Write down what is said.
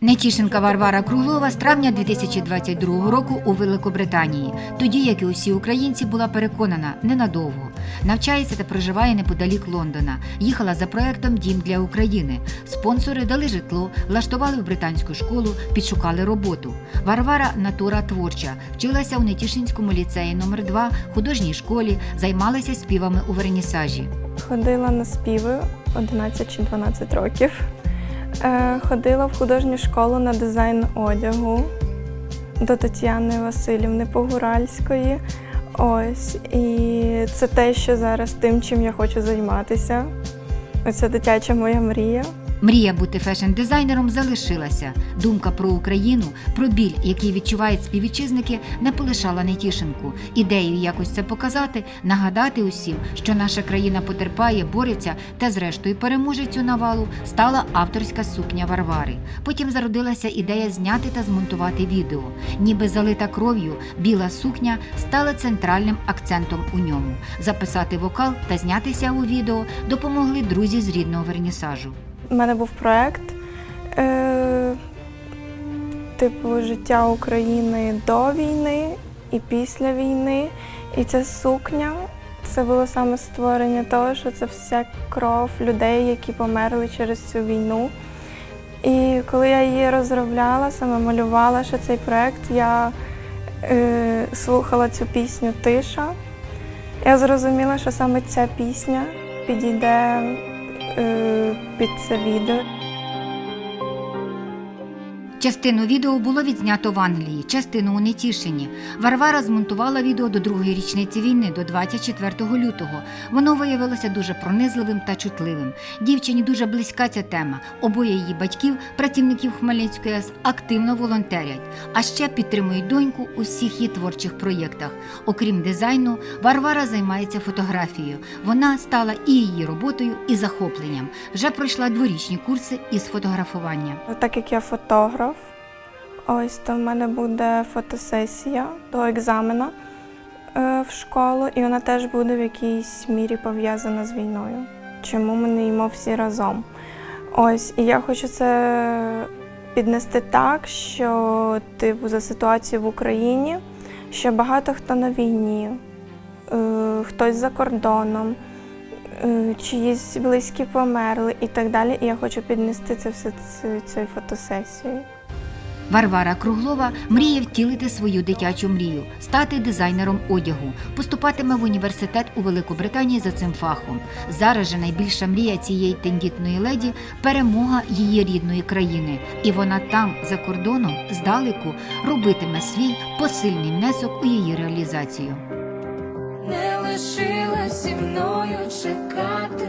Нетішенка Варвара Круглова з травня 2022 року у Великобританії, тоді як і усі українці, була переконана ненадовго. Навчається та проживає неподалік Лондона. Їхала за проектом Дім для України. Спонсори дали житло, влаштували в британську школу, підшукали роботу. Варвара натура творча, вчилася у Нетішинському ліцеї номер 2 художній школі, займалася співами у вернісажі. Ходила на співи 11 чи 12 років. Е, Ходила в художню школу на дизайн одягу до Тетяни Васильівни Погуральської. Ось. І це те, що зараз тим, чим я хочу займатися. Оце дитяча моя мрія. Мрія бути фешн-дизайнером залишилася. Думка про Україну, про біль, який відчувають співвітчизники, не полишала Нетішинку. Ідеєю якось це показати, нагадати усім, що наша країна потерпає, бореться та, зрештою, переможе цю навалу, стала авторська сукня Варвари. Потім зародилася ідея зняти та змонтувати відео. Ніби залита кров'ю, біла сукня стала центральним акцентом у ньому. Записати вокал та знятися у відео допомогли друзі з рідного вернісажу. У мене був проєкт е, типу життя України до війни і після війни. І ця сукня це було саме створення того, що це вся кров людей, які померли через цю війну. І коли я її розробляла, саме малювала ще цей проєкт, я е, слухала цю пісню Тиша. Я зрозуміла, що саме ця пісня підійде під це відео. Частину відео було відзнято в Англії, частину у Нетішині. Варвара змонтувала відео до другої річниці війни, до 24 лютого. Воно виявилося дуже пронизливим та чутливим. Дівчині дуже близька ця тема. Обоє її батьків, працівників Хмельницької АЕС, активно волонтерять, а ще підтримують доньку у всіх її творчих проєктах. Окрім дизайну, Варвара займається фотографією. Вона стала і її роботою, і захопленням. Вже пройшла дворічні курси із фотографування. Так як я фотограф, ось то в мене буде фотосесія до екзамена е, в школу, і вона теж буде в якійсь мірі пов'язана з війною. Чому ми не їмо всі разом? Ось, і я хочу це піднести так, що типу за ситуацію в Україні, що багато хто на війні, е, хтось за кордоном, е, чиїсь близькі померли і так далі. І я хочу піднести це все ці- цією фотосесією. Варвара Круглова мріє втілити свою дитячу мрію, стати дизайнером одягу, поступатиме в університет у Великобританії за цим фахом. Зараз же найбільша мрія цієї тендітної леді перемога її рідної країни, і вона там, за кордоном, здалеку, робитиме свій посильний внесок у її реалізацію. не лишилась зі мною чекати.